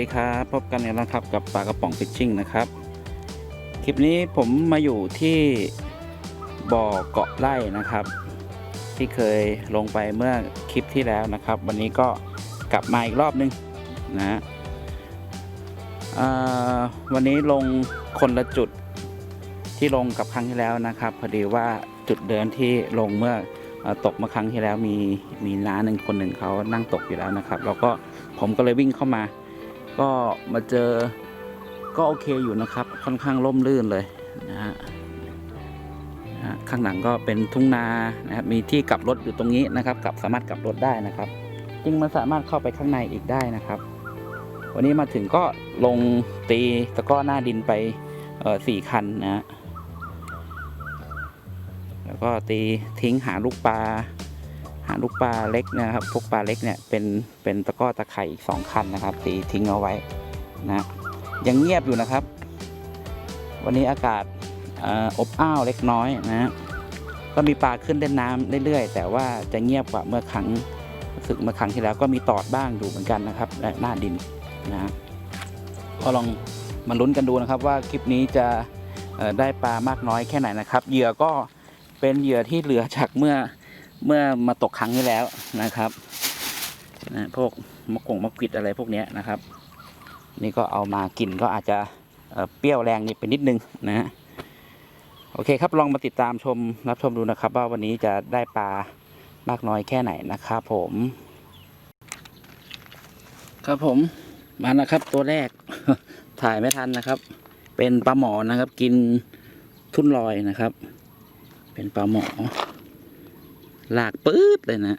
สวัสดีครับพบกันอีกแล้วครับกับปลากระป๋องฟิชชิ่งนะครับ คลิปนี้ผมมาอยู่ที่บ่อเกาะไร่นะครับ ที่เคยลงไปเมื่อคลิปที่แล้วนะครับ วันนี้ก็กลับมาอีกรอบนึงนะวันนี้ลงคนละจุดที่ลงกับครั้งที่แล้วนะครับพอดีว่าจุดเดิมที่ลงเมื่อตกมื่อครั้งที่แล้วมีมีน้าหนึ่งคนหนึ่งเขานั่งตกอยู่แล้วนะครับ แล้วก็ผมก็เลยวิ่งเข้ามา ก็มาเจอก็โอเคอยู่นะครับ ค่อนข้างร่มรื่นเลยนะฮะข้างหลังก็เป็นทุ่งนานะครับมีที่กลับรถอยู่ตรงนี้นะครับกลับสามารถกลับรถได้นะครับจริงมันสามารถเข้าไปข้างในอีกได้นะครับ วันนี้มาถึงก็ลงตีตะกร้อหน้าดินไปสี่คันนะฮะแล้วก็ตีทิ้งหาลูกปลา หาลูกปลาเล็กนะครับ พวกปลาเล็กเนี่ยเป็นเป็นตะก้อตะไคร่อีกสองคันนะครับตีทิ้งเอาไว้นะยังเงียบอยู่นะครับ วันนี้อากาศออบอ้าวเล็กน้อยนะก็มีปลาขึ้นเล่นน้ำเรื่อยๆ แต่ว่าจะเงียบกว่าเมื่อครั้งสึกเมื่อครั้งที่แล้วก็มีตอดบ้างอยู่เหมือนกันนะครับและหน้าดินนะก็ลองมาลุ้นกันดูนะครับว่าคลิปนี้จะได้ปลามากน้อยแค่ไหนนะครับ เหยื่อก็เป็นเหยื่อที่เหลือจากเมื่อ เมื่อมาตกครั้งที่แล้วนะครับนะพวกมะกงมะกวิดอะไรพวกนี้นะครับ นี่ก็เอามากินก็อาจจะเเปรี้ยวแรงนิดไปนิดนึงนะฮะโอเคครับลองมาติดตามชมรับชมดูนะครับ ว่าวันนี้จะได้ปลามากน้อยแค่ไหนนะครับผม ครับผมมาแล้วครับตัวแรก ถ่ายไม่ทันนะครับ เป็นปลาหมอนะครับ กินทุ่นลอยนะครับ เป็นปลาหมอ ลากปื๊ดเลยนะ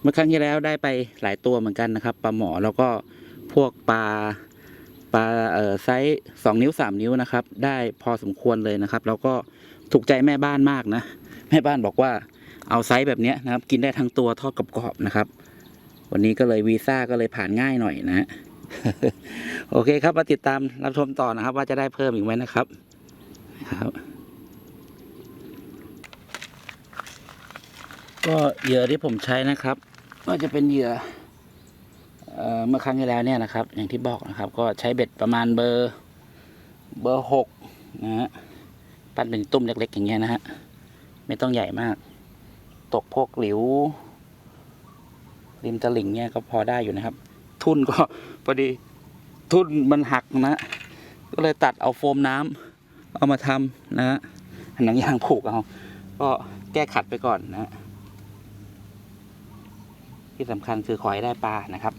เมื่อครั้งที่แล้วได้ไปหลายตัวเหมือนกันนะครับปลาหมอแล้วก็พวกปลาปลาเอ่อไซส์สองนิ้วสามนิ้วนะครับ ได้พอสมควรเลยนะครับ แล้วก็ถูกใจแม่บ้านมากนะ แม่บ้านบอกว่าเอาไซส์แบบนี้นะครับ กินได้ทั้งตัวทอดกรอบๆนะครับ วันนี้ก็เลยวีซ่าก็เลยผ่านง่ายหน่อยนะโอเคครับมาติดตามรับชมต่อนะครับ ว่าจะได้เพิ่มอีกไหมนะครับครับ ก็เหยื่อที่ผมใช้นะครับ ก็จะเป็นเหยื่อเมื่อครั้งที่แล้วเนี่ยนะครับ อย่างที่บอกนะครับ ก็ใช้เบ็ดประมาณเบอร์เบอร์หกนะฮะปั้นเป็นตุ้มเล็ก ๆ อย่างเงี้ยนะฮะไม่ต้องใหญ่มาก ตกพวกหลิวริมตลิ่งเนี่ยก็พอได้อยู่นะครับ ทุ่นก็พอดีทุ่นมันหักนะ ก็เลยตัดเอาโฟมน้ำเอามาทำนะฮะหนังยางผูกเอา ก็แก้ขัดไปก่อนนะฮะ ที่สำคัญคือขอให้ได้ปลานะครับ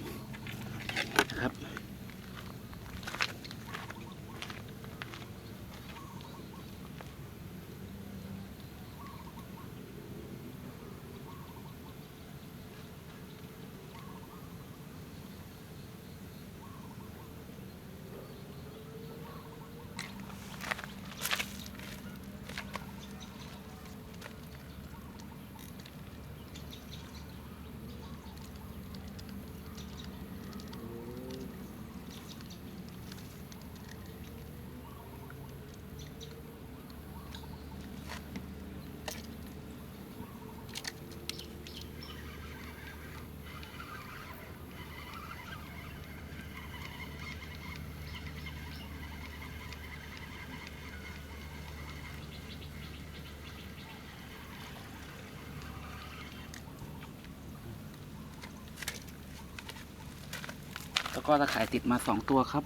แล้วก็ตะข่ายติดมาสองตัวครับ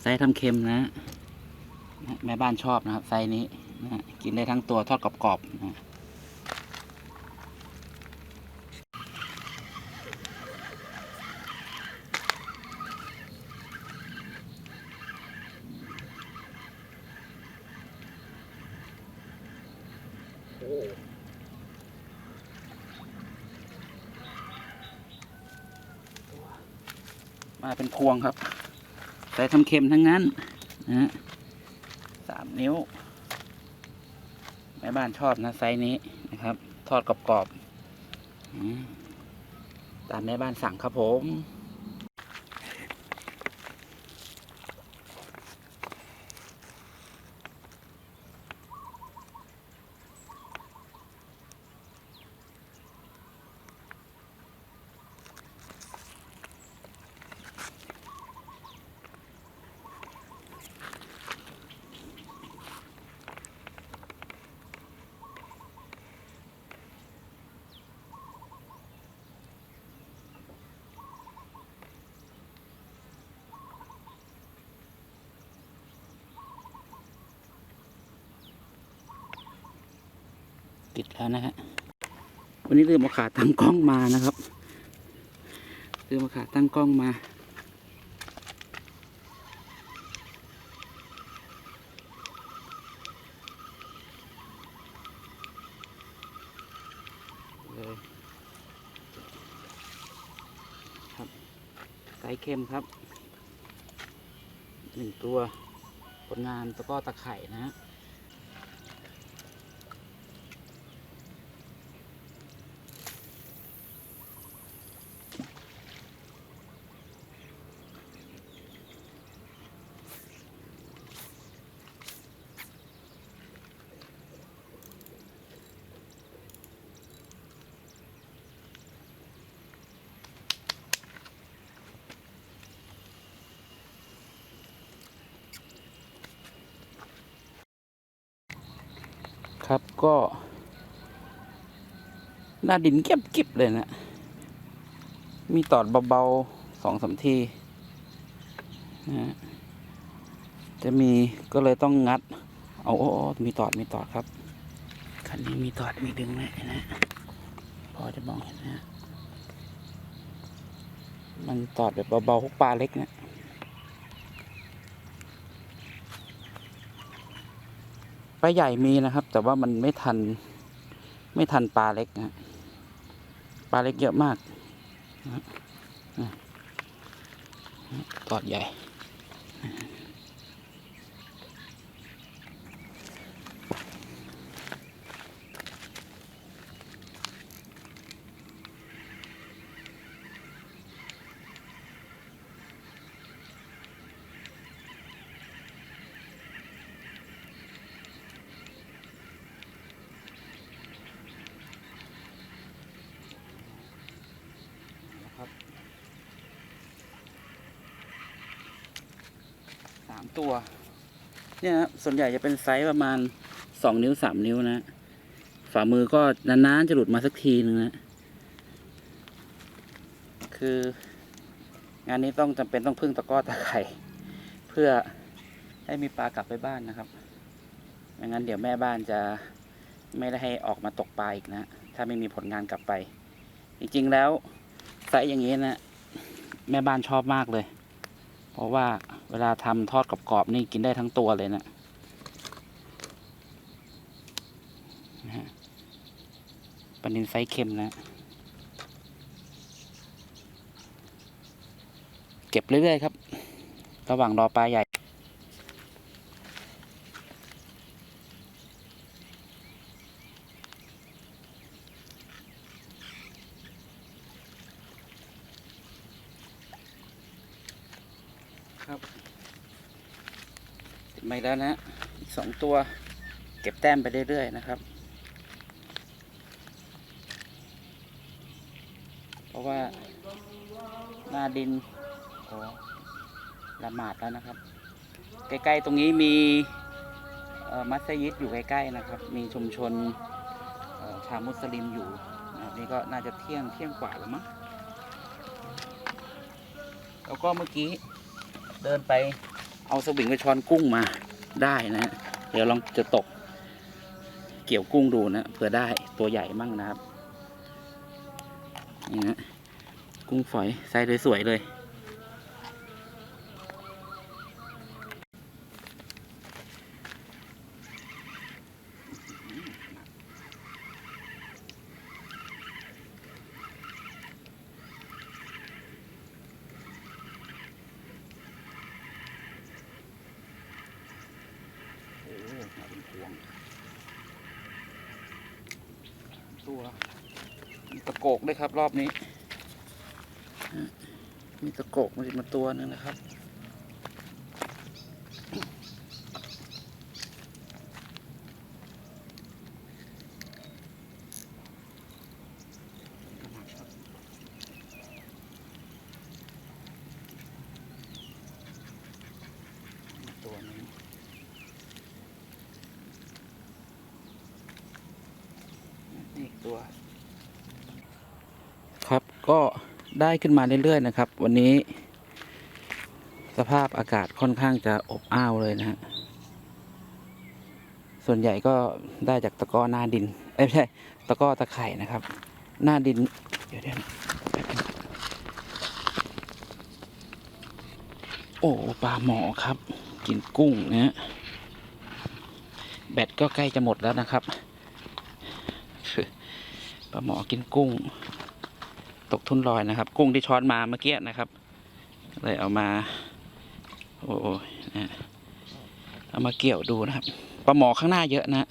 ไซส์ทำเค็มนะ แม่บ้านชอบนะครับ ไซส์นี้นะกินได้ทั้งตัวทอดกรอบๆนะ มาเป็นพวงครับ ใส่ทำเค็มทั้งนั้นนะฮะสามนิ้ว แม่บ้านชอบนะไซส์นี้นะครับ ทอดกรอบๆตามแม่บ้านสั่งครับผม ติดแล้วนะฮะ วันนี้ลืมเอาขาตั้งกล้องมานะครับ ลืมเอาขาตั้งกล้องมาเลยครับไซส์เข้มครับหนึ่งตัวผลงานตะก้อตะไคร่นะฮะ ครับ ก็ หน้าดินเก็บกิบเลยนะ มีตอดเบาๆสองสามทีนะจะมีก็เลยต้องงัด เอาโอ้มีตอดมีตอดครับคันนี้มีตอดมีดึงไหมนะ พอจะมองเห็นนะ มันตอดแบบเบาๆพวกปลาเล็กเนะ ปลาใหญ่มีนะครับ แต่ว่ามันไม่ทัน ไม่ทันปลาเล็กนะปลาเล็กเยอะมากตอดใหญ่ามตัว เนี่ยครับส่วนใหญ่จะเป็นไซส์ประมาณสองนิ้วสามนิ้วนะ ฝ่ามือก็นานๆจะหลุดมาสักทีนึงนะ คืองานนี้ต้องจำเป็นต้องพึ่งตะก้อตะไคร่เพื่อให้มีปลากลับไปบ้านนะครับไม่งั้นเดี๋ยวแม่บ้านจะไม่ได้ให้ออกมาตกปลาอีกนะ ถ้าไม่มีผลงานกลับไป จริงๆแล้วไซส์อย่างนี้นะ แม่บ้านชอบมากเลย เพราะว่า เวลาทำทอดกรอบๆนี่กินได้ทั้งตัวเลยนะนะฮะปลานินไซเค็มนะ เก็บเรื่อยๆครับ ระหว่างรอปลาใหญ่ครับ ไม่แล้วนะอีกสองตัว เก็บแต้มไปเรื่อยๆนะครับ เพราะว่าหน้าดินโอ้ละหมาดแล้วนะครับ ใกล้ๆตรงนี้มีมัสยิดอยู่ใกล้ๆนะครับ มีชุมชนชาวมุสลิมอยู่นี่ก็น่าจะเที่ยงเที่ยงกว่าแล้วมั้งแล้วก็เมื่อกี้เดินไป เอาสวิงไปช้อนกุ้งมาได้นะ เดี๋ยวลองจะตก เกี่ยวกุ้งดูนะเผื่อได้ตัวใหญ่มั่งนะครับนี่นะกุ้งฝอยไซส์สวยๆเลย โอ้มาเป็นพวง ตัวมีตะโกกด้วยครับรอบนี้ มีตะโกกมามาตัวหนึงนะครับ ตัวหนึง นี่อีกตัว ครับ ก็ได้ขึ้นมาเรื่อยๆนะครับ วันนี้ สภาพอากาศค่อนข้างจะอบอ้าวเลยนะฮะส่วนใหญ่ก็ได้จากตะก้อหน้าดินเอ้ยไม่ใช่ตะก้อตะไคร่นะครับ หน้าดินเดี๋ยวเดี๋ยวโอ้ปลาหมอครับ กินกุ้งนะฮะแบตก็ใกล้จะหมดแล้วนะครับปลาหมอกินกุ้ง ตกทุ่นลอยนะครับ กุ้งที่ช้อนมาเมื่อกี้นะครับเลยเอามา โอ้ยนะเอามาเกี่ยวดูนะครับปลาหมอข้างหน้าเยอะนะ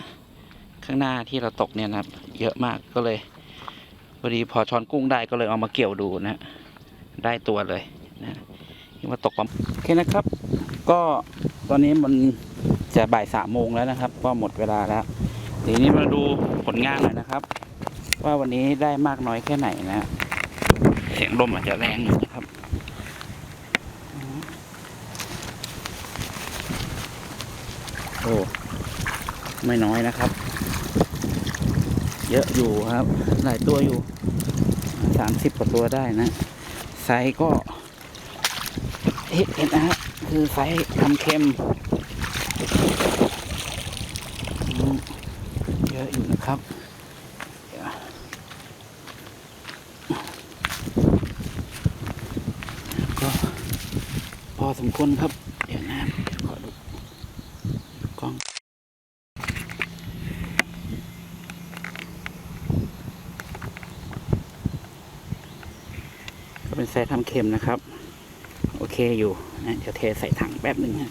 ข้างหน้าที่เราตกเนี่ยนะครับ เยอะมากก็เลยพอดีพอช้อนกุ้งได้ก็เลยเอามาเกี่ยวดูนะ ได้ตัวเลยนะนี่ว่าตกปลาโอเคนะครับ ก็ตอนนี้มันจะบ่ายสามโมงแล้วนะครับ ก็หมดเวลาแล้วทีนี้มาดูผลงานหน่อยนะครับ ว่าวันนี้ได้มากน้อยแค่ไหนนะ สียงลมอาจจะแรงอยู่นะครับโอ้ไม่น้อยนะครับ เยอะอยู่ครับ หลายตัวอยู่สามสิบกว่าตัวได้นะไซส์ก็เห็นเห็นนะฮะคือไซส์ทำเค็มอืมเยอะอยู่นะครับเดี๋ยวก็พอ สมควรครับ เดี๋ยวนะเดี๋ยวขอดูกล้อง ก็เป็นไซส์ทำเค็มนะครับ โอเคอยู่นะเดี๋ยวเทใส่ถังแป๊บหนึ่งนะ